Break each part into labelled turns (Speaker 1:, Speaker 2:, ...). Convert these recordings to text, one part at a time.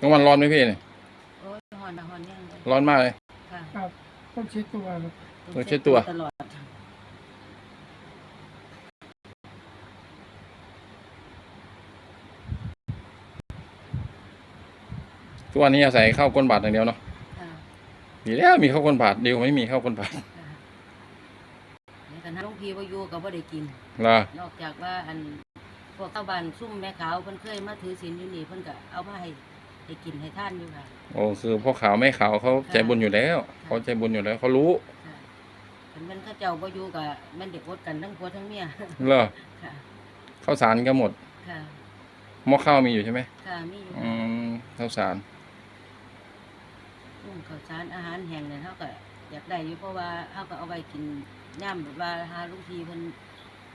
Speaker 1: กลางวันร้อนไหมพี่เนี่ย
Speaker 2: โอ้ยหอนหอนยังเลย
Speaker 1: ร้อนมากเลย
Speaker 2: ค่ะ
Speaker 3: ครับต้องเช็ดตัวครับ
Speaker 1: ต้องเช็ดตัว
Speaker 2: ตลอด
Speaker 1: ทุกวันนี้อาศัยข้าวก้นบาทอย่างเดียวเนาะ
Speaker 2: ค่ะ
Speaker 1: ดีแล้วมีข้าวก้นบาทดีกว่าไม่มีข้าวก้นบาท
Speaker 2: ค่ะในขณะหลุงพี่ว่าอยู่ก็บ่ได้กิน
Speaker 1: ล่ะ
Speaker 2: นอกจากว่าอันพวกชาวบ้านซุ่มแม่ขาวเพิ่นเคยมาถือศีลอยู่นี่เพิ่นก็เอามาให้ ให้กินให้ท่านอยู่ค่ะ
Speaker 1: โอ้คือพ่อขาวแม่ขาวเขาใจบุญอยู่แล้วเขาใจบุญอยู่แล้วเขารู้
Speaker 2: ค่ะเพิ่นมันเขาเจ้าบ่อยู่ก็แม่นเด็กอดกันทั้งผัวทั้งเมีย
Speaker 1: เหรอ
Speaker 2: ค่ะ
Speaker 1: ข้าวสารก็หมด
Speaker 2: ค่ะ
Speaker 1: หม้อข้าวมีอยู่ใช่ไหม
Speaker 2: ค่ะ มีอยู่
Speaker 1: อืมข้าวสาร
Speaker 2: อืมข้าวสารอาหารแห้งเนี่ยเฮาก็อยากได้อยู่เพราะว่าเฮาก็เอาไว้กินย่ามแบบว่าหาลุงพี่เพิ่น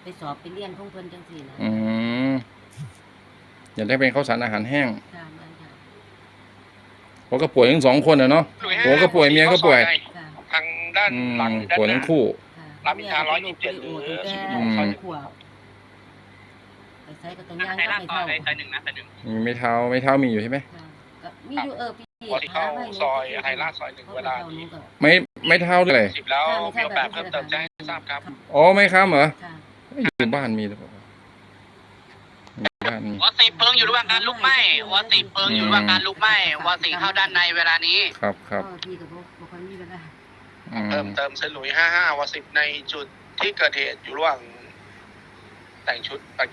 Speaker 2: ไปสอบไปเรียนของเพิ่นจังซี่นะ
Speaker 1: อืมอยากได้เป็นข้าวสารอาหารแห้ง
Speaker 2: ค่ะ แม่นค่ะ
Speaker 1: เพราะก็ป่วยทั้งสองคนอะเนาะ
Speaker 4: หลุย
Speaker 1: ผัวก็ป่วยเมียก็ป่วย
Speaker 2: ค่ะ
Speaker 4: ทางด้าน
Speaker 1: อืม
Speaker 4: หลังด้าน
Speaker 1: ป่วย
Speaker 4: ห
Speaker 1: ทั้
Speaker 4: น้าง
Speaker 1: คู่
Speaker 2: ค่ะ
Speaker 4: รามอินทรา127
Speaker 2: ตั้งแต่
Speaker 1: อืม
Speaker 2: ขวบไปใช้ก็ต้องย่าง
Speaker 4: ไทย
Speaker 2: ก็
Speaker 4: ลาด
Speaker 2: ไม่
Speaker 4: ซอ
Speaker 2: เท่าย
Speaker 4: ซอยหนึ่งนะซอยหนึ่ง
Speaker 1: มีไม่เท้าไม่เท้ามีอยู่ใช่ไหม
Speaker 2: ค่ะก็มีอยู่เออพี่
Speaker 4: พอที่เข้าซอยไทยลาดซอยหนึ่งเวลา
Speaker 2: นี้
Speaker 4: นี้
Speaker 2: ก็
Speaker 1: ไม่ไม่เท้าเลย
Speaker 4: สิบแล้วมีโอกาสเพิ่มเติมแจ้งให้ทราบครับ
Speaker 1: อ๋อไม่ครับเหรอ
Speaker 2: ค่ะ
Speaker 1: อยู่บ้านมีหรือเปล่าอยู่ บ้านมี
Speaker 5: วอสีเพลิงอยู่ระหว่างการลุกไหม้วอสีเพลิงอยู่ระหว่างการลุกไหม้วอสีเข้าด้านในเวลานี้
Speaker 1: ครับครับ
Speaker 2: ก็พี่ก็บ่บ่ค่อยมีเวลา
Speaker 1: อืม
Speaker 4: เพิ่มเติมเซนหลุยห้าห้าวสิบในจุดที่เกิดเหตุอยู่ระหว่างแต่งชุดประกาศ